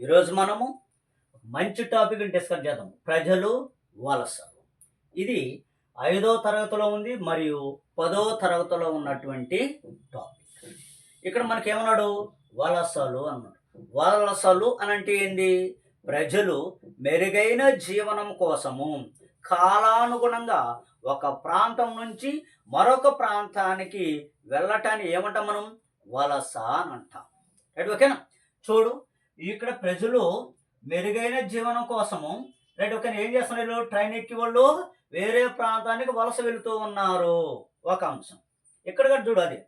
ఈరోజు మనము మంచి టాపిక్ డిస్కస్ చేద్దాం. ప్రజలు వలసలు ఇది ఐదో తరగతిలో ఉంది మరియు పదో తరగతిలో ఉన్నటువంటి టాపిక్. ఇక్కడ మనకేమన్నాడు? వలసలు అన్నాడు. వలసలు అనంటే ఏంది? ప్రజలు మెరుగైన జీవనం కోసము కాలానుగుణంగా ఒక ప్రాంతం నుంచి మరొక ప్రాంతానికి వెళ్ళటాన్ని ఏమంటాం మనం? వలస అని అంటాం. ఓకేనా? చూడు ఇక్కడ ప్రజలు మెరుగైన జీవనం కోసము రైట్ ఒక ఏం చేస్తున్నారు ట్రైన్ ఎక్కి వాళ్ళు వేరే ప్రాంతానికి వలస వెళుతూ ఉన్నారు. ఒక అంశం. ఇక్కడ కూడా చూడు అది.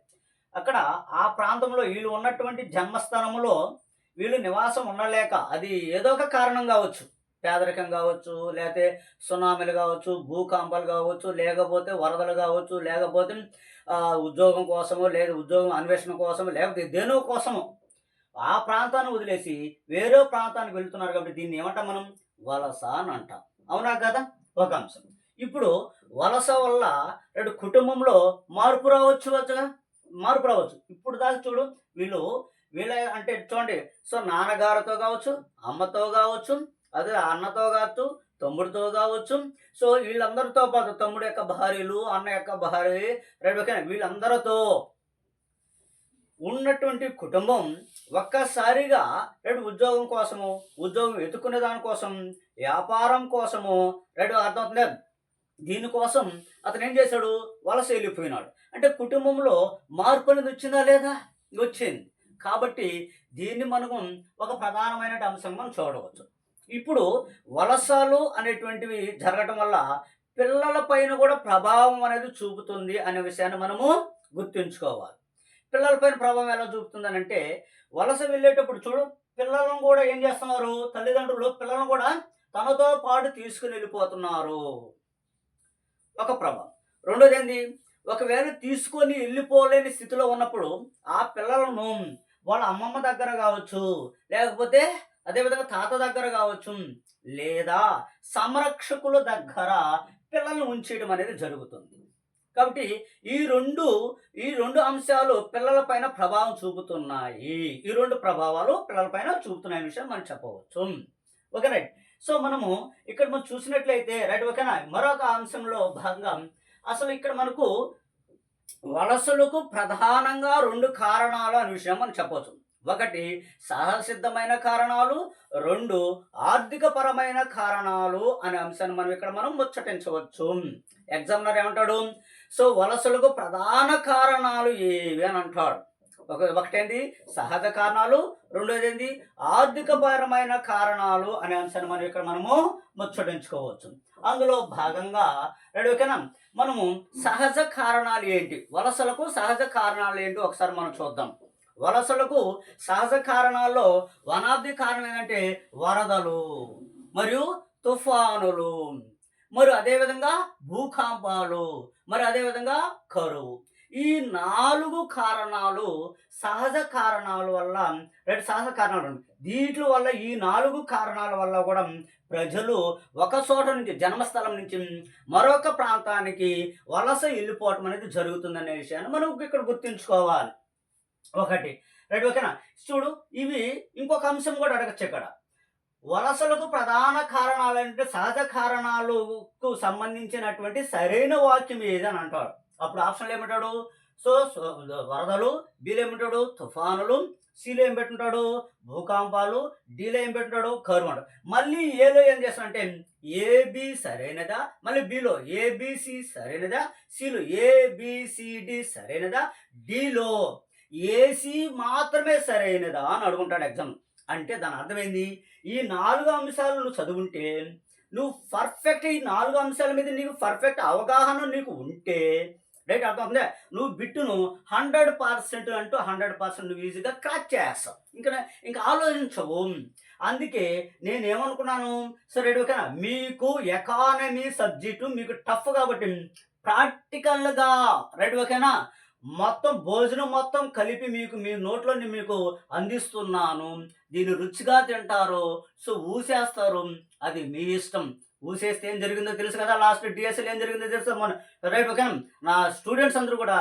అక్కడ ఆ ప్రాంతంలో వీళ్ళు ఉన్నటువంటి జన్మస్థానంలో వీళ్ళు నివాసం ఉండలేక అది ఏదో ఒక కారణం కావచ్చు. పేదరికం కావచ్చు లేకపోతే సునామీలు కావచ్చు భూకంపాలు కావచ్చు లేకపోతే వరదలు కావచ్చు లేకపోతే ఉద్యోగం కోసమో లేదా ఉద్యోగం అన్వేషణ కోసమో లేకపోతే దేని కోసము ఆ ప్రాంతాన్ని వదిలేసి వేరే ప్రాంతానికి వెళ్తున్నారు కాబట్టి దీన్ని ఏమంటాం మనం? వలస అని అంటాం. అవునా కదా? ఒక అంశం. ఇప్పుడు వలస వల్ల రెండు కుటుంబంలో మార్పు రావచ్చు వచ్చుగా మార్పు రావచ్చు. ఇప్పుడు దాకా చూడు వీళ్ళు వీళ్ళ అంటే చూడండి సో నాన్నగారితో కావచ్చు అమ్మతో కావచ్చు అదే అన్నతో కావచ్చు తమ్ముడితో కావచ్చు. సో వీళ్ళందరితో పాటు తమ్ముడు యొక్క భార్యలు అన్న యొక్క భార్య రెండు వీళ్ళందరితో ఉన్నటువంటి కుటుంబం ఒక్కసారిగా రెండు ఉద్యోగం కోసము ఉద్యోగం వెతుక్కునే దానికోసం వ్యాపారం కోసము రెండు అర్థమవుతుంది? దీనికోసం అతను ఏం చేశాడు? వలస వెళ్ళిపోయినాడు. అంటే కుటుంబంలో మార్పు అనేది వచ్చిందా లేదా? వచ్చింది. కాబట్టి దీన్ని మనము ఒక ప్రధానమైన అంశం మనం చూడవచ్చు. ఇప్పుడు వలసలు అనేటువంటివి జరగటం వల్ల పిల్లల పైన కూడా ప్రభావం అనేది చూపుతుంది అనే విషయాన్ని మనము గుర్తుంచుకోవాలి. పిల్లలపైన ప్రభావం ఎలా చూపుతుంది అంటే వలస వెళ్ళేటప్పుడు చూడు పిల్లలను కూడా ఏం చేస్తున్నారు? తల్లిదండ్రులు పిల్లలను కూడా తనతో పాటు తీసుకుని వెళ్ళిపోతున్నారు. ఒక ప్రభావం. రెండోది ఏంది? ఒకవేళ తీసుకొని వెళ్ళిపోలేని స్థితిలో ఉన్నప్పుడు ఆ పిల్లలను వాళ్ళ అమ్మమ్మ దగ్గర కావచ్చు లేకపోతే అదేవిధంగా తాత దగ్గర కావచ్చు లేదా సంరక్షకుల దగ్గర పిల్లల్ని ఉంచేయడం అనేది జరుగుతుంది. కాబట్టి ఈ రెండు ఈ రెండు అంశాలు పిల్లలపైన ప్రభావం చూపుతున్నాయి. ఈ రెండు ప్రభావాలు పిల్లలపైన చూపుతున్నాయి విషయం మనం చెప్పవచ్చు. Okay right. సో మనము ఇక్కడ మనం చూసినట్లయితే రైట్ ఓకేనా? మరొక అంశంలో భాగంగా అసలు ఇక్కడ మనకు వలసలకు ప్రధానంగా రెండు కారణాలు అనే విషయం మనం చెప్పవచ్చు. ఒకటి సహసిద్ధమైన కారణాలు. రెండు ఆర్థిక పరమైన కారణాలు అనే అంశాన్ని మనం ఇక్కడ మనం ముచ్చటించవచ్చు. ఎగ్జామినర్ ఏమంటాడు? సో వలసలకు ప్రధాన కారణాలు ఏవి? అని అంటాడు. ఒక ఒకటేంది? సహజ కారణాలు. రెండోది ఏంది ఆర్థికపరమైన కారణాలు అనే అంశాన్ని మనం ఇక్కడ మనము ముచ్చటించుకోవచ్చు. అందులో భాగంగా రెడీ ఓకేనా? మనము సహజ కారణాలు ఏంటి? వలసలకు సహజ కారణాలు ఏంటి? ఒకసారి మనం చూద్దాం. వలసలకు సహజ కారణాల్లో వన్ కారణం ఏంటంటే వరదలు మరియు తుఫానులు. మరి అదేవిధంగా భూకంపాలు మరి అదేవిధంగా కరువు. ఈ నాలుగు కారణాలు సహజ కారణాల వల్ల రెండు సహజ కారణాలు ఉన్నాయి. దీంట్లో వల్ల ఈ నాలుగు కారణాల వల్ల కూడా ప్రజలు ఒక చోట నుంచి జన్మస్థలం నుంచి మరొక ప్రాంతానికి వలస వెళ్ళిపోవటం అనేది జరుగుతుందనే విషయాన్ని మనం ఇక్కడ గుర్తుంచుకోవాలి. ఒకటి. రైట్ ఓకేనా? చూడు ఇవి ఇంకొక అంశం కూడా అడగచ్చు ఇక్కడ. వలసలకు ప్రధాన కారణాలు అంటే సహజ కారణాలకు సంబంధించినటువంటి సరైన వాక్యం ఏదని అంటాడు. అప్పుడు ఆప్షన్లు ఏమంటాడు? సో వరదలు బీలు ఏమంటాడు? తుఫానులు సీలో ఏం పెట్టుంటాడు? భూకంపాలు డీలో ఏం పెట్టుంటాడు? కరువు అంటాడు. మళ్ళీ ఏలో ఏం చేస్తాడంటే ఏబి సరైనదా? మళ్ళీ బిలో ఏబిసి సరైనదా? సిలో ఏబిసిడి సరైనదా? డిలో. ఏసీ మాత్రమే సరైనదా అని అడుగుంటాడు ఎగ్జామ్. అంటే దాని అర్థమైంది? ఈ నాలుగు అంశాలు నువ్వు చదువుంటే నువ్వు పర్ఫెక్ట్ ఈ నాలుగు అంశాల మీద నీకు పర్ఫెక్ట్ అవగాహన నీకు ఉంటే రైట్ అర్థమవుతుందా? నువ్వు బిట్టును హండ్రెడ్ పర్సెంట్ అంటూ హండ్రెడ్ పర్సెంట్ నువ్వు ఈజీగా క్రాక్ చేస్తావు. ఇంకా ఇంకా ఆలోచించవు. అందుకే నేనేమనుకున్నాను? సరే ఓకేనా? మీకు ఎకానమీ సబ్జెక్టు మీకు టఫ్ కాబట్టి ప్రాక్టికల్గా రైట్ ఓకేనా? మొత్తం భోజనం మొత్తం కలిపి మీకు మీ నోట్లో మీకు అందిస్తున్నాను. దీన్ని రుచిగా తింటారు సో ఊసేస్తారు. అది మీ ఇష్టం. ఊసేస్తే ఏం జరిగిందో తెలుసు కదా లాస్ట్ డిఎస్ఎల్ ఏం జరిగిందో తెలుసు? మన రేపు ఓకే నా స్టూడెంట్స్ అందరూ కూడా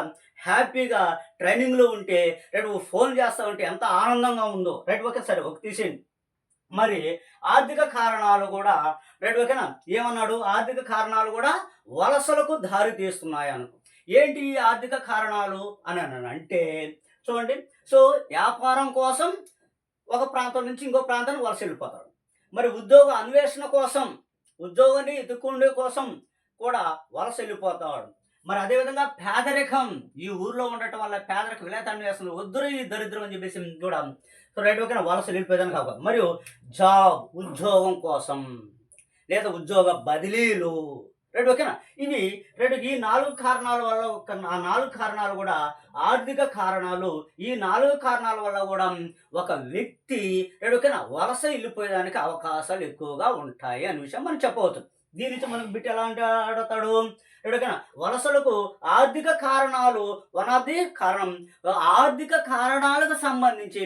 హ్యాపీగా ట్రైనింగ్లో ఉంటే రేపు ఫోన్ చేస్తా ఉంటే ఎంత ఆనందంగా ఉందో. రైట్ ఓకే సరే ఒక తీసేయండి. మరి ఆర్థిక కారణాలు కూడా రైట్ ఓకేనా ఏమన్నాడు? ఆర్థిక కారణాలు కూడా వలసలకు దారి తీస్తున్నాయి అనుకో ఏంటి ఈ ఆర్థిక కారణాలు అని అన్నాను. అంటే చూడండి సో వ్యాపారం కోసం ఒక ప్రాంతం నుంచి ఇంకో ప్రాంతానికి వలస వెళ్ళిపోతాడు మరి ఉద్యోగ అన్వేషణ కోసం ఉద్యోగాన్ని ఎదుర్కొనే కోసం కూడా వలస వెళ్ళిపోతాడు. మరి అదేవిధంగా పేదరికం ఈ ఊర్లో ఉండటం వల్ల పేదరికం విలేతాన్ని వేస్తుంది వద్దురు ఈ దరిద్రం అని చెప్పేసి కూడా సో రైట్ ఓకేనా వలస వెళ్ళిపోయేదానికి కాదు మరియు జాబ్ ఉద్యోగం కోసం లేదా ఉద్యోగ బదిలీలు రైట్ ఓకేనా? ఇవి రైట్ ఈ నాలుగు కారణాల వల్ల ఆ నాలుగు కారణాలు కూడా ఆర్థిక కారణాలు. ఈ నాలుగు కారణాల వల్ల కూడా ఒక వ్యక్తి రైట్ ఓకేనా? వలస వెళ్ళిపోయేదానికి అవకాశాలు ఎక్కువగా ఉంటాయి అనే విషయం మనం చెప్పవచ్చు. దీని నుంచి మనకు బిట్టి ఎలా అంటే ఆడతాడు? రైట్ వలసలకు ఆర్థిక కారణాలు వన్ ఆఫ్ ది కారణం ఆర్థిక కారణాలకు సంబంధించి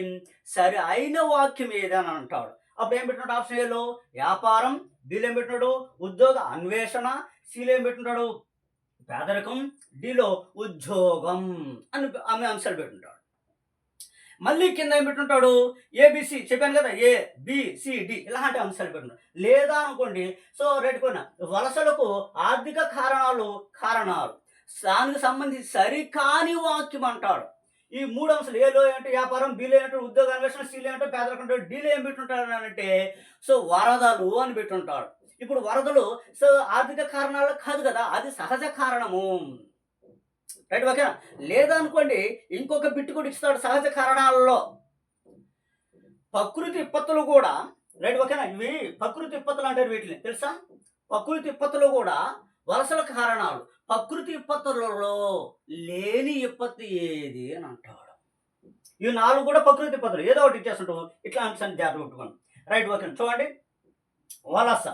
సరి అయిన వాక్యం ఏదని అంటాడు. అప్పుడు ఏం పెట్టినాడు? ఆప్షన్ ఏలో? వ్యాపారం బిల్ ఏం పెట్టినాడు? ఉద్యోగ అన్వేషణ సీలు ఏం పెట్టుంటాడు? పేదరికం డిలో ఉద్యోగం అని ఆమె అంశాలు పెట్టుంటాడు. మళ్ళీ కింద ఏం పెట్టుంటాడు? ఏబిసి చెప్పాను కదా ఏ బిసిడి ఇలాంటి అంశాలు పెట్టున్నాడు లేదా అనుకోండి సో రెడ్ వలసలకు ఆర్థిక కారణాలు కారణాలు దానికి సంబంధించి సరికాని వాక్యం అంటాడు. ఈ మూడు అంశాలు ఏలో ఏంటంటే వ్యాపారం బిలో ఏంటంటే ఉద్యోగ అన్వేషణ సీలో ఏంటంటే పేదరికం డీలో ఏం పెట్టుంటాడు అని అంటే సో వరదలు అని పెట్టుంటాడు. ఇప్పుడు వరదలు సో ఆర్థిక కారణాలు కాదు కదా అది సహజ కారణము. రైట్ ఓకేనా? లేదనుకోండి ఇంకొక బిట్టు కూడా ఇస్తాడు సహజ కారణాలలో. ప్రకృతి విపత్తులు కూడా రైట్ ఓకేనా? ఇవి ప్రకృతి విపత్తులు అంటారు వీటిని తెలుసా? ప్రకృతి విపత్తులు కూడా వలసల కారణాలు. ప్రకృతి విపత్తులలో లేని విపత్తు ఏది అని అంటాడు. ఇవి నాలుగు కూడా ప్రకృతి విపత్తులు. ఏదో ఒకటి ఇచ్చేస్తుంటాం ఇట్లా అంశాన్ని జాగ్రత్త పెట్టుకోండి. రైట్ ఓకే చూడండి. వలస.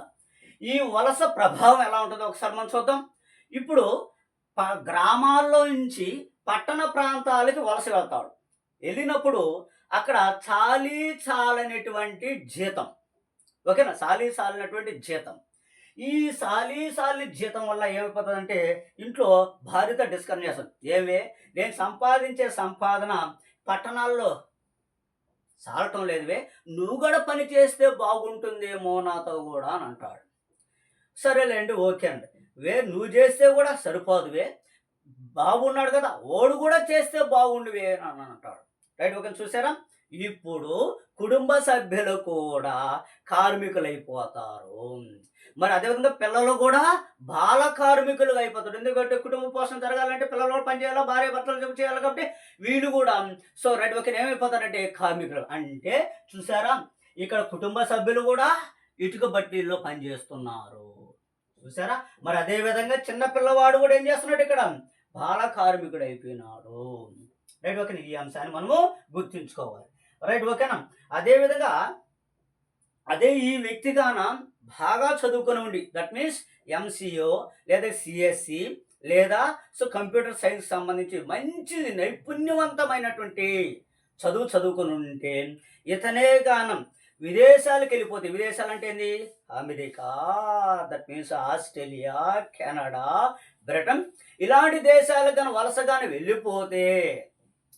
ఈ వలస ప్రభావం ఎలా ఉంటుందో ఒకసారి మనం చూద్దాం. ఇప్పుడు ప- గ్రామాల్లో నుంచి పట్టణ ప్రాంతాలకి వలస వెళ్తాడు వెళ్ళినప్పుడు అక్కడ చాలీ చాలనటువంటి జీతం. ఓకేనా? సాలీ సాలినటువంటి జీతం. ఈ సాలీ సాలి జీతం వల్ల ఏమైపోతుందంటే ఇంట్లో భార్యతో డిస్కస్ చేస్తుంది ఏమే? నేను సంపాదించే సంపాదన పట్టణాల్లో సాలటం లేదువే. నువ్వు కూడా పని చేస్తే బాగుంటుందేమో నాతో కూడా అని అంటాడు. సరేలేండి ఓకే అండి. వే నువ్వు చేస్తే కూడా సరిపోదువే బాగున్నాడు కదా ఓడు కూడా చేస్తే బాగుండువే అని అంటాడు. రైట్ ఓకే చూసారా? ఇప్పుడు కుటుంబ సభ్యులు కూడా కార్మికులైపోతారు. మరి అదేవిధంగా పిల్లలు కూడా బాల కార్మికులు అయిపోతారు. ఎందుకంటే కుటుంబ పోషణ జరగాలంటే పిల్లలు కూడా పనిచేయాలి భార్య భర్తలు జమ చేయాలి కాబట్టి వీళ్ళు కూడా. సో రైట్ ఓకే ఏమైపోతారంటే కార్మికులు. అంటే చూసారా? ఇక్కడ కుటుంబ సభ్యులు కూడా ఇటుక బట్టీల్లో పనిచేస్తున్నారు చూసారా మరి అదే విధంగా చిన్న పిల్లవాడు కూడా ఏం చేస్తున్నాడు ఇక్కడ? బాల కార్మికుడు అయిపోయినాడు. రైట్ ఓకేనా? ఈ అంశాన్ని మనము గుర్తుంచుకోవాలి. రైట్ ఓకేనా? అదేవిధంగా అదే ఈ వ్యక్తిగాన బాగా చదువుకొని ఉండి దట్ మీన్స్ ఎంసీఓ లేదా సిఎస్సి లేదా సో కంప్యూటర్ సైన్స్ సంబంధించి మంచి నైపుణ్యవంతమైనటువంటి చదువు చదువుకొని ఉంటే ఇతనే గానం విదేశాలకు వెళ్ళిపోతే విదేశాలు అంటే ఏంది? America that means Australia Canada Britain. ఇలాంటి దేశాలకు కానీ వలసగానే వెళ్ళిపోతే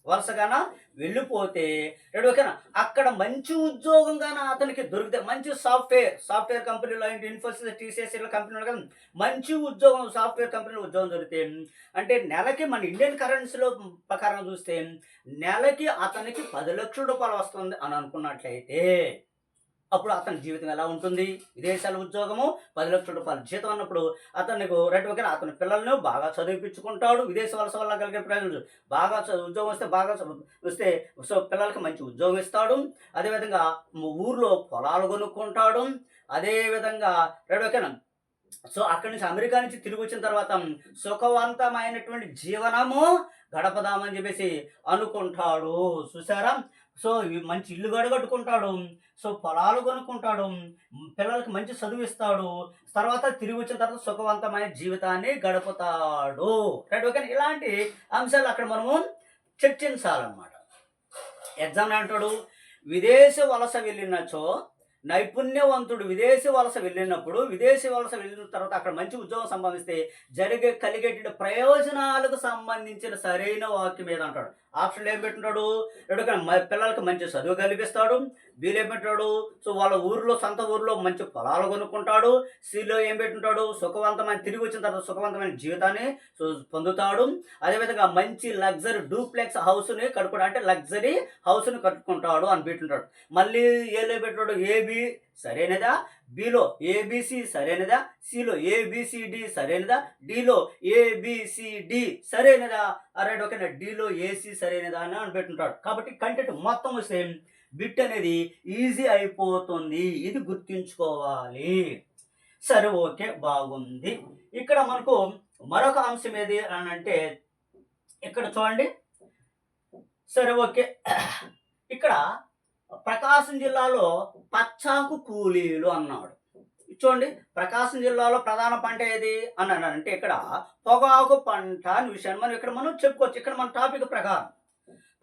వలసగాన? వెళ్ళిపోతే రెండు ఓకేనా? అక్కడ మంచి ఉద్యోగం కానీ అతనికి దొరికితే మంచి సాఫ్ట్వేర్ సాఫ్ట్వేర్ కంపెనీలో ఏంటి? ఇన్ఫోసిస్ టీసీఎస్ ఇలా కంపెనీలో కానీ మంచి ఉద్యోగం సాఫ్ట్వేర్ కంపెనీలో ఉద్యోగం దొరికితే అంటే నెలకి మన ఇండియన్ కరెన్సీలో ప్రకారం చూస్తే నెలకి అతనికి పది లక్షల రూపాయలు వస్తుంది అని అనుకున్నట్లయితే అప్పుడు అతని జీవితం ఎలా ఉంటుంది? విదేశాల ఉద్యోగము పది లక్షల రూపాయల జీతం అన్నప్పుడు అతనికి రెడ్ ఒకరి అతని పిల్లల్ని బాగా చదివిపించుకుంటాడు. విదేశ వలస వల్ల కలిగే ప్రయోజనం బాగా ఉద్యోగం వస్తే బాగా వస్తే సో పిల్లలకి మంచి ఉద్యోగం ఇస్తాడు. అదేవిధంగా ఊర్లో పొలాలు కొనుక్కుంటాడు. అదేవిధంగా రెడ్ ఓకేనా సో అక్కడి నుంచి అమెరికా నుంచి తిరిగి వచ్చిన తర్వాత సుఖవంతమైనటువంటి జీవనము గడపదామని చెప్పేసి అనుకుంటాడు. చూసారా సో ఇవి మంచి ఇల్లు గడగట్టుకుంటాడు. సో పొలాలు కొనుక్కుంటాడు. పిల్లలకి మంచి చదువు ఇస్తాడు. తర్వాత తిరిగి వచ్చిన తర్వాత సుఖవంతమైన జీవితాన్ని గడుపుతాడు. రైట్ ఓకే ఇలాంటి అంశాలు అక్కడ మనము చర్చించాలన్నమాట. ఎగ్జామ్ అంటాడు. విదేశ వలస వెళ్ళినచో నైపుణ్యవంతుడు విదేశీ వలస వెళ్ళినప్పుడు విదేశీ వలస వెళ్ళిన తర్వాత అక్కడ మంచి ఉద్యోగం సంపాదిస్తే జరిగే కలిగేట ప్రయోజనాలకు సంబంధించిన సరైన వాక్యం ఏదంటాడు? ఆప్షన్లు ఏం పెట్టినాడు రెండు పిల్లలకి మంచి చదువు కల్పిస్తాడు. బీలు ఏం పెట్టాడు సో వాళ్ళ ఊర్లో సొంత ఊర్లో మంచి పొలాలు కొనుక్కుంటాడు. సీలో ఏం పెట్టుంటాడు? సుఖవంతమైన తిరిగి వచ్చిన తర్వాత సుఖవంతమైన జీవితాన్ని సో పొందుతాడు. అదేవిధంగా మంచి లగ్జరీ డూప్లెక్స్ హౌస్ని కట్టుకుంటా అంటే లగ్జరీ హౌస్ని కట్టుకుంటాడు అని పెట్టుంటాడు. మళ్ళీ ఏలో పెట్టాడు ఏబి సరైనదా? బిలో ఏబిసి సరైనదా? సిలో ఏబిసిడి సరైనదా? డిలో ఏబిసిడి సరైనదా? అరే ఓకేనా డిలో ఏసి సరైనదా అని అని పెట్టుంటాడు. కాబట్టి కంటెంట్ మొత్తం సేమ్ బిట్ అనేది ఈజీ అయిపోతుంది. ఇది గుర్తుంచుకోవాలి. సరే ఓకే బాగుంది. ఇక్కడ మనకు మరొక అంశం ఏది అని అంటే ఇక్కడ చూడండి. సరే ఓకే ఇక్కడ ప్రకాశం జిల్లాలో పచ్చాకు కూలీలు అన్నాడు. చూడండి ప్రకాశం జిల్లాలో ప్రధాన పంట ఏది? అన్నాడు. అంటే ఇక్కడ పొగాకు పంట అని విషయాన్ని మనం ఇక్కడ మనం చెప్పుకోవచ్చు. ఇక్కడ మన టాపిక్ ప్రకారం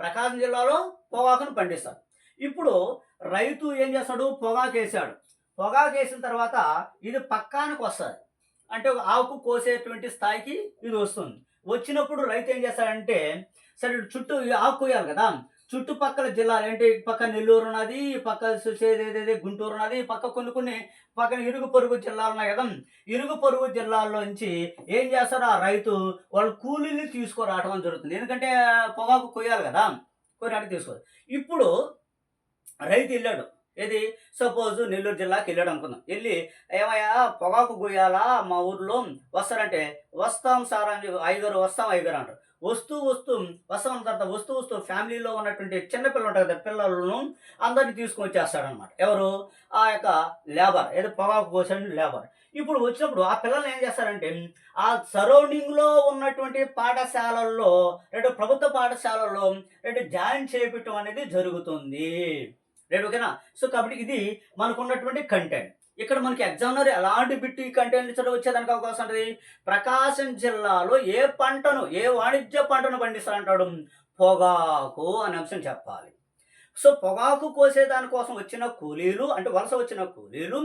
ప్రకాశం జిల్లాలో పొగాకును పండిస్తారు. ఇప్పుడు రైతు ఏం చేస్తాడు? పొగాకు వేసాడు. పొగాకు వేసిన తర్వాత ఇది పక్కానికి వస్తుంది. అంటే ఒక ఆకు కోసేటువంటి స్థాయికి ఇది వస్తుంది. వచ్చినప్పుడు రైతు ఏం చేస్తాడంటే సరే చుట్టూ ఆకు కోయాలి కదా. చుట్టుపక్కల జిల్లాలు ఏంటి పక్క నెల్లూరు ఉన్నది పక్క చూసేది ఏదేది గుంటూరు ఉన్నది పక్క కొన్ని కొన్ని పక్కన ఇరుగు పొరుగు జిల్లాలు ఉన్నాయి కదా. ఇరుగు పొరుగు జిల్లాల్లోంచి ఏం చేస్తారు ఆ రైతు వాళ్ళు కూలీని తీసుకురావడం జరుగుతుంది. ఎందుకంటే పొగాకు కొయ్యాలి కదా కొయ్యడానికి తీసుకోరు ఇప్పుడు రైతు వెళ్ళాడు. ఏది? సపోజ్ నెల్లూరు జిల్లాకి వెళ్ళాడు అనుకుందాం. వెళ్ళి ఏమయ్యా పొగాకు కొయ్యాలా మా ఊర్లో? వస్తారంటే వస్తాం సార్ అని చెప్పి ఐదుగురు వస్తాం ఐదుగురు అంటారు. వస్తూ వస్తూ వస్తాం తర్వాత వస్తూ వస్తూ ఫ్యామిలీలో ఉన్నటువంటి చిన్నపిల్లలు ఉంటారు కదా పిల్లలను అందరిని తీసుకొని వచ్చేస్తాడనమాట ఎవరు? ఆ యొక్క లేబర్. ఏదో పొగాకు కోసిన లేబర్. ఇప్పుడు వచ్చినప్పుడు ఆ పిల్లలు ఏం చేస్తారంటే ఆ సరౌండింగ్లో ఉన్నటువంటి పాఠశాలల్లో రెండు ప్రభుత్వ పాఠశాలల్లో రెండు జాయిన్ చేయించడం అనేది జరుగుతుంది. రైట్ ఓకేనా? సో కాబట్టి ఇది మనకు ఉన్నటువంటి కంటెంట్. ఇక్కడ మనకి ఎగ్జామినర్ ఎలాంటి బిట్టి కంటెంట్ చదువు వచ్చేదానికి అవకాశం ఉంటుంది? ప్రకాశం జిల్లాలో ఏ పంటను ఏ వాణిజ్య పంటను పండిస్తారంటాడు? పొగాకు అనే అంశం చెప్పాలి. సో పొగాకు కోసే దానికోసం వచ్చిన కూలీలు అంటే వలస వచ్చిన కూలీలు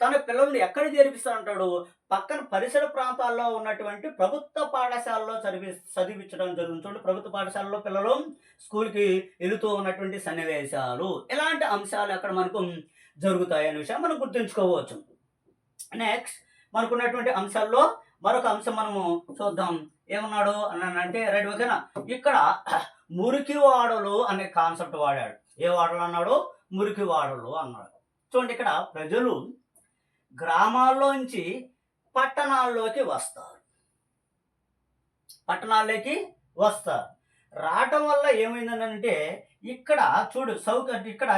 తన పిల్లల్ని ఎక్కడ చేర్పిస్తారంటాడు? పక్కన పరిసర ప్రాంతాల్లో ఉన్నటువంటి ప్రభుత్వ పాఠశాలలో చదివి చదివించడం జరుగుతుంది. చూడండి ప్రభుత్వ పాఠశాలలో పిల్లలు స్కూల్కి వెళుతూ ఉన్నటువంటి సన్నివేశాలు. ఇలాంటి అంశాలు అక్కడ మనకు జరుగుతాయి అనే విషయం మనం గుర్తుంచుకోవచ్చు. నెక్స్ట్ మనకున్నటువంటి అంశాల్లో మరొక అంశం మనము చూద్దాం. ఏమన్నాడు అని అంటే రైట్ ఓకేనా? ఇక్కడ మురికి వాడలు అనే కాన్సెప్ట్ వాడాడు. ఏ వాడలు అన్నాడు? మురికి వాడలు అన్నాడు. చూడండి ఇక్కడ ప్రజలు గ్రామాల్లోంచి పట్టణాల్లోకి వస్తారు. పట్టణాల్లోకి వస్తారు. రావటం వల్ల ఏమైందనంటే ఇక్కడ చూడు సౌక ఇక్కడ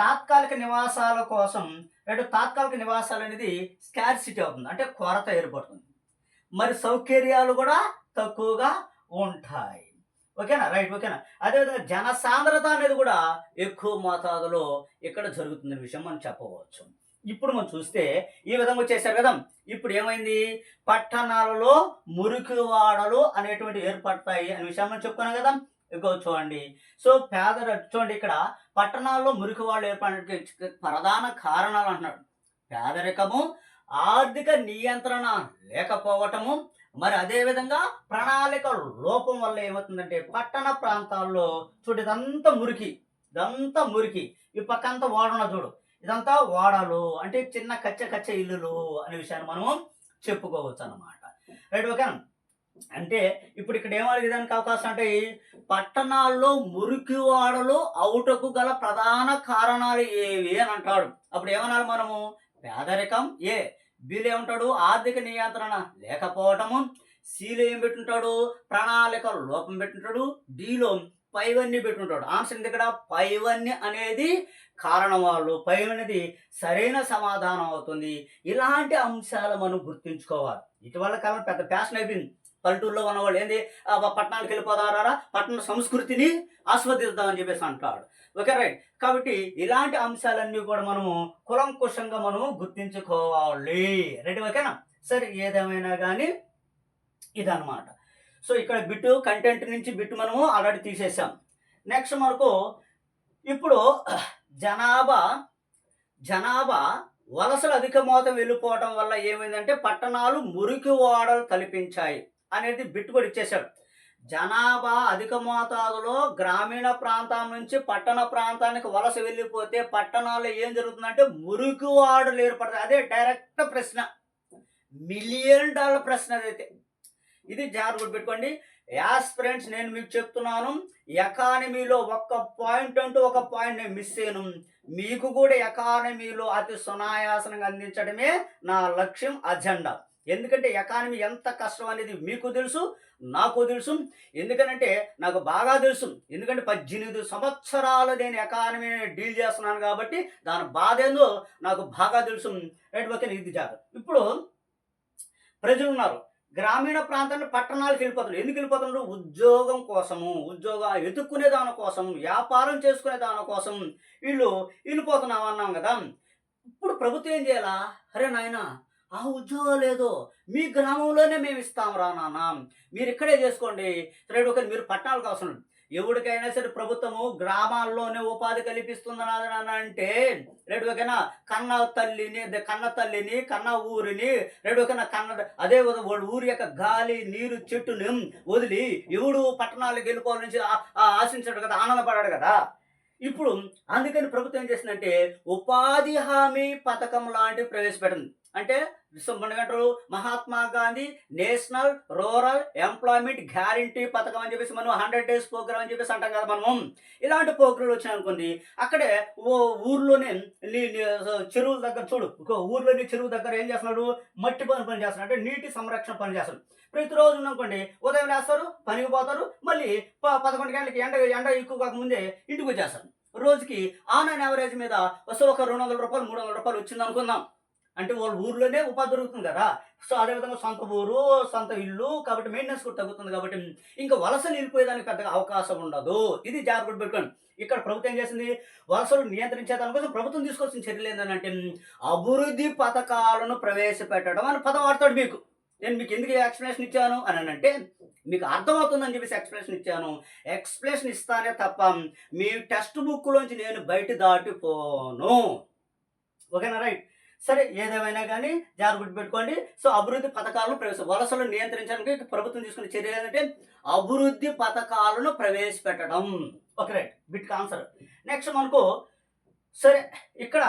తాత్కాలిక నివాసాల కోసం అంటే తాత్కాలిక నివాసాలు అనేది స్కార్సిటీ అవుతుంది. అంటే కొరత ఏర్పడుతుంది. మరి సౌకర్యాలు కూడా తక్కువగా ఉంటాయి. ఓకేనా? రైట్ ఓకేనా? అదేవిధంగా జనసాంద్రత అనేది కూడా ఎక్కువ మోతాదులో ఇక్కడ జరుగుతున్న విషయం మనం చెప్పవచ్చు. ఇప్పుడు మనం చూస్తే ఈ విధంగా చేశారు కదా. ఇప్పుడు ఏమైంది? పట్టణాలలో మురికి వాడలు అనేటువంటి ఏర్పడతాయి అనే విషయం మనం చెప్పుకున్నాం కదా. ఇగో చూడండి. సో పేద చూడండి ఇక్కడ పట్టణాల్లో మురికి వాళ్ళు ఏర్పడడానికి ప్రధాన కారణాలు అంటున్నాడు పేదరికము ఆర్థిక నియంత్రణ లేకపోవటము మరి అదేవిధంగా ప్రణాళిక లోపం వల్ల ఏమవుతుందంటే పట్టణ ప్రాంతాల్లో చూడు ఇదంతా మురికి ఇదంతా మురికి. ఈ పక్కంతా వాడున్న చూడు. ఇదంతా వాడలు అంటే చిన్న కచ్చ కచ్చ ఇల్లులు అనే విషయాన్ని మనము చెప్పుకోవచ్చు అన్నమాట రైట్ ఓకేనా? అంటే ఇప్పుడు ఇక్కడ ఏమడిగేదానికి అవకాశం అంటే పట్టణాల్లో మురికి వాడలు అవుటకు గల ప్రధాన కారణాలు ఏవి అని అంటాడు. అప్పుడు ఏమనాలి మనము? పేదరికం ఏ? బిల్ ఏమంటాడు? ఆర్థిక నియంత్రణ లేకపోవటము. సీలు ఏం పెట్టుంటాడు? ప్రణాళిక లోపం పెట్టుంటాడు. డీలో పైవన్ని పెట్టుంటాడు ఆన్సర్ ఏంది ఇక్కడ పైవన్ని అనేది కారణం వాళ్ళు పైవన్నది సరైన సమాధానం అవుతుంది. ఇలాంటి అంశాలు మనం గుర్తుంచుకోవాలి. ఇటీవల కాలం పెద్ద ఫ్యాషన్ అయిపోయింది. పల్లెటూరులో ఉన్నవాళ్ళు ఏంది? పట్టణాలకు పట్టణానికి వెళ్ళిపోతారా? పట్టణ సంస్కృతిని ఆస్వాదిద్దామని చెప్పేసి అంటాడు. Okay right. కాబట్టి ఇలాంటి అంశాలన్నీ కూడా మనము కులంకుశంగా మనము గుర్తించుకోవాలి. రైట్ ఓకేనా? సరే ఏదేమైనా కానీ ఇదన్నమాట. సో ఇక్కడ బిట్టు కంటెంట్ నుంచి బిట్టు మనము ఆల్రెడీ తీసేసాం. నెక్స్ట్ మనకు ఇప్పుడు జనాభా జనాభా వలసలు అధిక మోతం వెళ్ళిపోవటం వల్ల ఏమైందంటే పట్టణాలు మురికి వాడలు తలిపించాయి అనేది బిట్టు కూడా ఇచ్చేశాడు జనాభా అధిక మోతాదులో గ్రామీణ ప్రాంతం నుంచి పట్టణ ప్రాంతానికి వలస వెళ్ళిపోతే పట్టణాల్లో ఏం జరుగుతుందంటే మురికి వాడలు ఏర్పడతాయి. అదే డైరెక్ట్ ప్రశ్న. మిలియన్ డాలర్ ప్రశ్న అదైతే. ఇది జాగ్రత్త పెట్టుకోండి యాస్ ఫ్రెండ్స్ నేను మీకు చెప్తున్నాను ఎకానమీలో ఒక్క పాయింట్ అంటూ ఒక పాయింట్ నేను మిస్ అయ్యాను మీకు కూడా ఎకానమీలో అతి సునాయాసనంగా అందించడమే నా లక్ష్యం అజెండా. ఎందుకంటే ఎకానమీ ఎంత కష్టం అనేది మీకు తెలుసు నాకు తెలుసు. ఎందుకనంటే నాకు బాగా తెలుసు. ఎందుకంటే పద్దెనిమిది సంవత్సరాలు నేను ఎకానమీని డీల్ చేస్తున్నాను కాబట్టి దాని బాధ ఏందో నాకు బాగా తెలుసు. రైట్ ఓకే ఇది జాగ్రత్త. ఇప్పుడు ప్రజలు ఉన్నారు. గ్రామీణ ప్రాంతాన్ని పట్టణాలకు వెళ్ళిపోతున్నారు. ఎందుకు వెళ్ళిపోతున్నారు? ఉద్యోగం కోసము ఉద్యోగ ఎదుక్కునే దాని కోసం వ్యాపారం చేసుకునే దాని కోసం వీళ్ళు వెళ్ళిపోతున్నాం అన్నాం కదా. ఇప్పుడు ప్రభుత్వం ఏం చేయాలా? అరే నాయన ఆ ఉద్యోగం లేదు. మీ గ్రామంలోనే మేము ఇస్తాం రా నాన్న. మీరు ఇక్కడే చేసుకోండి. సరే ఒక మీరు పట్టణాలకు అవసరం ఎవరికైనా సరే ప్రభుత్వము గ్రామాల్లోనే ఉపాధి కల్పిస్తుందని అంటే రేటు కన్న తల్లిని కన్న తల్లిని కన్న ఊరిని రేటు ఒకనా కన్న అదే ఊరి యొక్క గాలి నీరు చెట్టుని వదిలి ఎవడు పట్టణాలకు వెళ్ళిపోవాలి నుంచి ఆశించాడు కదా ఆనందపడాడు కదా. ఇప్పుడు అందుకని ప్రభుత్వం ఏం చేసిందంటే ఉపాధి హామీ పథకం లాంటివి ప్రవేశపెట్టింది. అంటే మనకంటారు Mahatma Gandhi national rural employment guarantee పథకం అని చెప్పేసి మనం హండ్రెడ్ డేస్ ప్రోగ్రామ్ అని చెప్పేసి అంటాం కదా మనం ఇలాంటి ప్రోగ్రాంలు వచ్చినాయి అనుకోండి అక్కడే ఓ ఊర్లోనే చెరువుల దగ్గర చూడు ఒక ఊర్లోని చెరువు దగ్గర ఏం చేస్తున్నాడు? మట్టి పని పని చేస్తున్నాడు అంటే నీటి సంరక్షణ పని చేస్తాడు ప్రతిరోజు అనుకోండి ఉదయం లేస్తారు పనికి పోతారు మళ్ళీ ప- పదకొండు గంటలకి ఎండ ఎండ ఎక్కువ కాకముందే ఇంటికి వచ్చేస్తారు. రోజుకి ఆన్ అండ్ యావరేజ్ మీద వస్తే ఒక రెండు వందల రూపాయలు మూడు వందల రూపాయలు వచ్చింది అనుకుందాం. అంటే వాళ్ళ ఊర్లోనే ఉపాధి దొరుకుతుంది కదా. సో అదేవిధంగా సొంత ఊరు సొంత ఇల్లు కాబట్టి మెయింటెనెన్స్ కూడా తగ్గుతుంది కాబట్టి ఇంకా వలసలు వెళ్ళిపోయేదానికి పెద్దగా అవకాశం ఉండదు. ఇది జాగ్రత్త పెట్టుకోండి. ఇక్కడ ప్రభుత్వం ఏం చేసింది? వలసలు నియంత్రించే దానికోసం ప్రభుత్వం తీసుకోవాల్సిన చర్యలు ఏంటంటే అభివృద్ధి పథకాలను ప్రవేశపెట్టడం అని పదం వాడతాడు మీకు. నేను మీకు ఎందుకు ఎక్స్ప్లెనేషన్ ఇచ్చాను అని అంటే మీకు అర్థమవుతుందని చెప్పేసి ఎక్స్ప్లెనేషన్ ఇచ్చాను. ఎక్స్ప్లెనేషన్ ఇస్తానే తప్ప మీ టెక్స్ట్ బుక్లోంచి నేను బయట దాటిపోను. ఓకేనా రైట్? సరే ఏదేమైనా కానీ జాగ్రత్త పెట్టుకోండి సో అభివృద్ధి పథకాలను ప్రవేశ వలసలు నియంత్రించడానికి ప్రభుత్వం తీసుకునే చర్య ఏంటంటే అభివృద్ధి పథకాలను ప్రవేశపెట్టడం. Okay right. Bit answer. Next మనకు సరే ఇక్కడ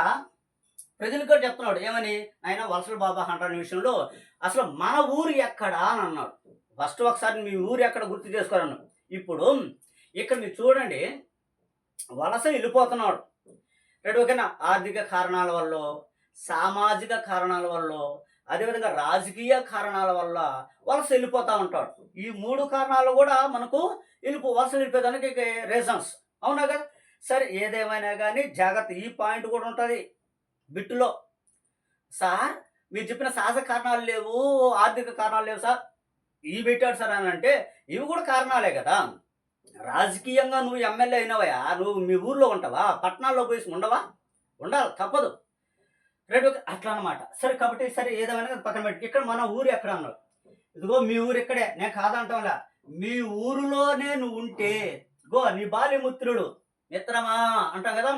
ప్రజలు కూడా చెప్తున్నాడు ఏమని? ఆయన వలసల బాబా అంటాడు విషయంలో అసలు మన ఊరు ఎక్కడా? అని అన్నాడు. ఫస్ట్ ఒకసారి మీ ఊరు ఎక్కడ గుర్తు చేసుకోరన్నాడు ఇప్పుడు ఇక్కడ మీరు చూడండి వలస వెళ్ళిపోతున్నాడు. రెండు ఓకేనా? ఆర్థిక కారణాల వల్ల సామాజిక కారణాల వల్ల అదేవిధంగా రాజకీయ కారణాల వల్ల వలస వెళ్ళిపోతూ ఉంటాడు. ఈ మూడు కారణాలు కూడా మనకు వెళ్ళిపో వలస వెళ్ళిపోయేదానికి రీజన్స్ అవునా కదా? సరే ఏదేమైనా కానీ జాగ్రత్త ఈ పాయింట్ కూడా ఉంటుంది. బిట్టులో. సార్ మీరు చెప్పిన సహజ కారణాలు లేవు ఆర్థిక కారణాలు లేవు సార్. ఇవి పెట్టాడు సార్ అని అంటే ఇవి కూడా కారణాలే కదా. రాజకీయంగా నువ్వు ఎమ్మెల్యే అయినవయా నువ్వు మీ ఊర్లో ఉంటావా పట్టణాల్లో పోయి ఉండవా? ఉండాలి తప్పదు. రెండు అట్లా అనమాట సరే కాబట్టి సరే ఏదేమైనా పక్కన పెట్టి ఇక్కడ మన ఊరు ఎక్కడ అన్నాడు? ఇదిగో మీ ఊరు ఇక్కడే నేను కాదంటాంలా మీ ఊరులో నువ్వు ఉంటే గో నీ బాల్యమిత్రుడు మిత్రమా? అంటాం కదా?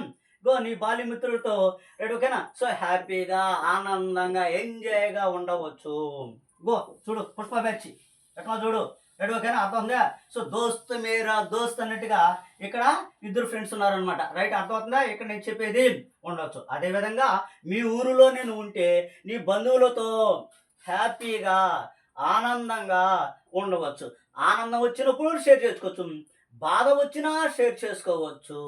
గో నీ బాల్యమిత్రుడితో రేటు ఓకేనా? సో హ్యాపీగా ఆనందంగా ఎంజాయ్గా ఉండవచ్చు. గో చూడు పుష్ప బ్యాచ్. ఎట్లా చూడు? రెడీ ఓకేనా అర్థం ఉందా సో దోస్త్ మేరా దోస్త్ అన్నట్టుగా ఇక్కడ ఇద్దరు ఫ్రెండ్స్ ఉన్నారనమాట రైట్ అర్థమవుతుందా ఇక్కడ నేను చెప్పేది ఉండవచ్చు అదేవిధంగా మీ ఊరిలో నేను ఉంటే నీ బంధువులతో హ్యాపీగా ఆనందంగా ఉండవచ్చు. ఆనందం వచ్చినప్పుడు షేర్ చేసుకోవచ్చు. బాధ వచ్చినా షేర్ చేసుకోవచ్చు.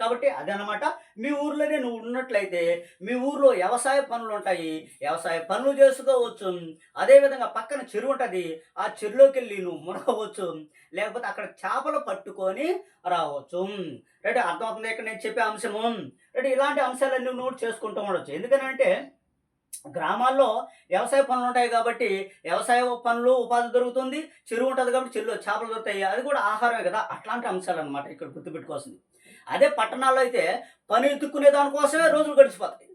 కాబట్టి అదనమాట. మీ ఊర్లోనే నువ్వు ఉన్నట్లయితే మీ ఊర్లో వ్యవసాయ పనులు ఉంటాయి. వ్యవసాయ పనులు చేసుకోవచ్చు. అదేవిధంగా పక్కన చెరువు ఉంటుంది. ఆ చెరువులోకి వెళ్ళి నువ్వు మునగవచ్చు. లేకపోతే అక్కడ చేపలు పట్టుకొని రావచ్చు. రైట్ అర్థమవుతుంది? ఇక్కడ నేను చెప్పే అంశము. రైట్ ఇలాంటి అంశాలన్నీ నోట్ చేసుకుంటూ ఉండొచ్చు. ఎందుకనంటే గ్రామాల్లో వ్యవసాయ పనులు ఉంటాయి కాబట్టి వ్యవసాయ పనులు ఉపాధి దొరుకుతుంది చెరువు ఉంటుంది కాబట్టి చెరువులో చేపలు దొరుకుతాయి. అది కూడా ఆహారమే కదా అట్లాంటి అంశాలు అనమాట ఇక్కడ గుర్తుపెట్టుకోవాల్సింది. అదే పట్టణాల్లో అయితే పని ఎత్తుక్కునే దానికోసమే రోజులు గడిచిపోతాయి.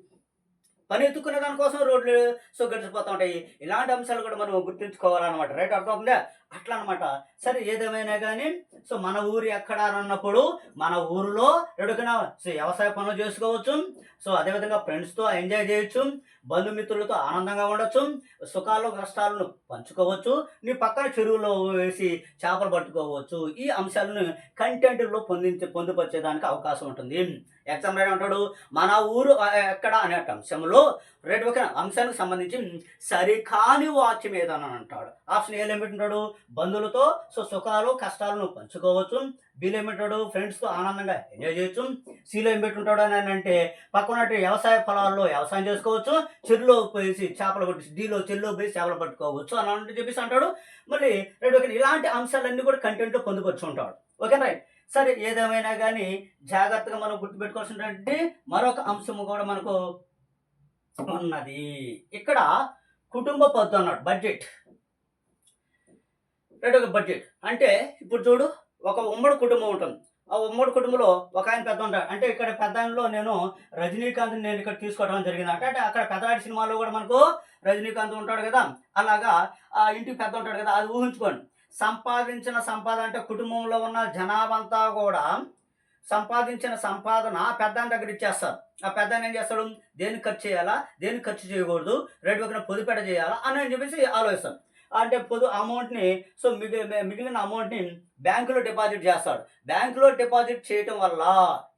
పని ఎత్తుక్కునే దానికోసమే రోడ్లు సో గడిచిపోతూ ఉంటాయి. ఇలాంటి అంశాలు కూడా మనం గుర్తుంచుకోవాలన్నమాట. రైట్ అర్థమవుతుందా? అట్లా అనమాట సరే ఏదేమైనా కానీ సో మన ఊరు ఎక్కడ అన్నప్పుడు మన ఊరిలో ఎడుకన సో వ్యవసాయ పనులు చేసుకోవచ్చు. సో అదేవిధంగా ఫ్రెండ్స్తో ఎంజాయ్ చేయొచ్చు. బంధుమిత్రులతో ఆనందంగా ఉండొచ్చు. సుఖాలు కష్టాలను పంచుకోవచ్చు. నీ పక్కన చెరువులో వేసి చేపలు పట్టుకోవచ్చు. ఈ అంశాలను కంటెంట్లో పొందించే పొందుపరిచేదానికి అవకాశం ఉంటుంది. ఎగ్జామ్ రైడ్ అంటాడు మన ఊరు ఎక్కడ అనే అంశంలో రైట్ ఓకేనా? అంశానికి సంబంధించి సరికాని వాక్యం ఏదని అంటాడు. ఆప్షన్ ఏలు ఏమిటంటాడు? బంధువులతో సో సుఖాలు కష్టాలను పంచుకోవచ్చు. బీలో ఏమిటాడు ఫ్రెండ్స్తో ఆనందంగా ఎంజాయ్ చేయొచ్చు. సీలో ఏం పెట్టుంటాడు అని అంటే పక్కన వ్యవసాయ పొలాల్లో వ్యవసాయం చేసుకోవచ్చు. చెరులో పోయేసి చేపలు పట్టి డీలో చెరులో పోయి చేపలు పట్టుకోవచ్చు అని అంటే చెప్పేసి అంటాడు. మళ్ళీ రైట్ ఓకే ఇలాంటి అంశాలన్నీ కూడా కంటెంట్లో పొందుపరుచు ఉంటాడు. Okay right. సరే ఏదేమైనా కానీ జాగ్రత్తగా మనం గుర్తుపెట్టుకోవాల్సినటువంటి మరొక అంశము కూడా మనకు ఉన్నది ఇక్కడ కుటుంబ పద్దు అన్నాడు బడ్జెట్ రైట్ ఒక బడ్జెట్ అంటే ఇప్పుడు చూడు ఒక ఉమ్మడి కుటుంబం ఉంటుంది. ఆ ఉమ్మడి కుటుంబంలో ఒక ఆయన పెద్ద ఉంటాడు. అంటే ఇక్కడ పెద్ద ఆయనలో నేను రజనీకాంత్ నేను ఇక్కడ తీసుకోవడం జరిగింది. అంటే అంటే అక్కడ పెద్దవాడి సినిమాలో కూడా మనకు రజనీకాంత్ ఉంటాడు కదా? అలాగా ఆ ఇంటికి పెద్ద ఉంటాడు కదా? అది ఊహించుకోండి. సంపాదించిన సంపాదన అంటే కుటుంబంలో ఉన్న జనాభా అంతా కూడా సంపాదించిన సంపాదన పెద్ద ఆయన దగ్గర ఇచ్చేస్తారు. ఆ పెద్ద ఏం చేస్తాడు? దేనికి ఖర్చు చేయాలా? దేనికి ఖర్చు చేయకూడదు? రెండు పక్కన పొదుపెట చేయాలా అని అని చెప్పేసి ఆలోచిస్తాం అంటే పొదు అమౌంట్ని సో మిగిలిన అమౌంట్ని బ్యాంకులో డిపాజిట్ చేస్తాడు. బ్యాంకులో డిపాజిట్ చేయటం వల్ల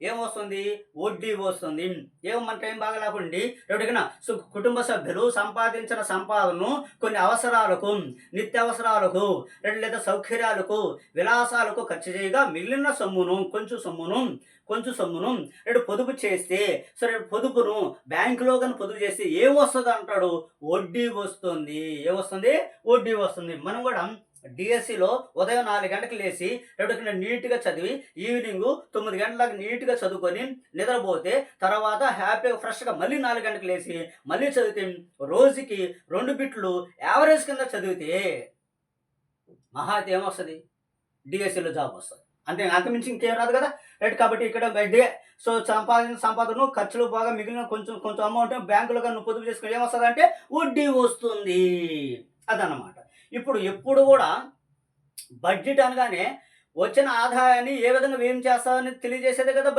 ఏమొస్తుంది? వడ్డీ వస్తుంది. ఏమంటే ఏం బాగా లేకుండా. ఎవరికైనా సో కుటుంబ సభ్యులు సంపాదించిన సంపాదనను కొన్ని అవసరాలకు నిత్యావసరాలకు రెండు లేదా సౌకర్యాలకు విలాసాలకు ఖర్చు చేయగా మిగిలిన సొమ్మును కొంచెం సొమ్మును కొంచెం సొమ్మును రెండు పొదుపు చేస్తే సో రెండు పొదుపును బ్యాంకులో కానీ పొదుపు చేస్తే ఏం వస్తుంది అంటాడు? వడ్డీ వస్తుంది. ఏమొస్తుంది వడ్డీ వస్తుంది. మనం కూడా డిఎస్సిలో ఉదయం నాలుగు గంటలకు లేచి రెండు నీట్గా చదివి ఈవినింగ్ తొమ్మిది గంటలకు నీట్గా చదువుకొని నిద్రపోతే తర్వాత హ్యాపీగా ఫ్రెష్గా మళ్ళీ నాలుగు గంటలకు లేచి మళ్ళీ చదివితే రోజుకి రెండు బిట్లు యావరేజ్ కింద చదివితే మహా అయితే ఏమొస్తుంది డిఎస్సిలో జాబ్ వస్తుంది. అంతే అంతమించి ఇంకేం రాదు కదా? రైట్ కాబట్టి ఇక్కడ డే సో సంపాదించిన సంపాదన ఖర్చులు బాగా మిగిలిన కొంచెం కొంచెం అమౌంట్ బ్యాంకులో నువ్వు పొదుపు చేసుకుని ఏమొస్తుంది అంటే వడ్డీ వస్తుంది. అదన్నమాట. ఇప్పుడు ఎప్పుడు కూడా బడ్జెట్ అనగానే వచ్చిన ఆదాయాన్ని ఏ విధంగా ఏం చేస్తామని తెలియజేసేదే కదా బడ్జెట్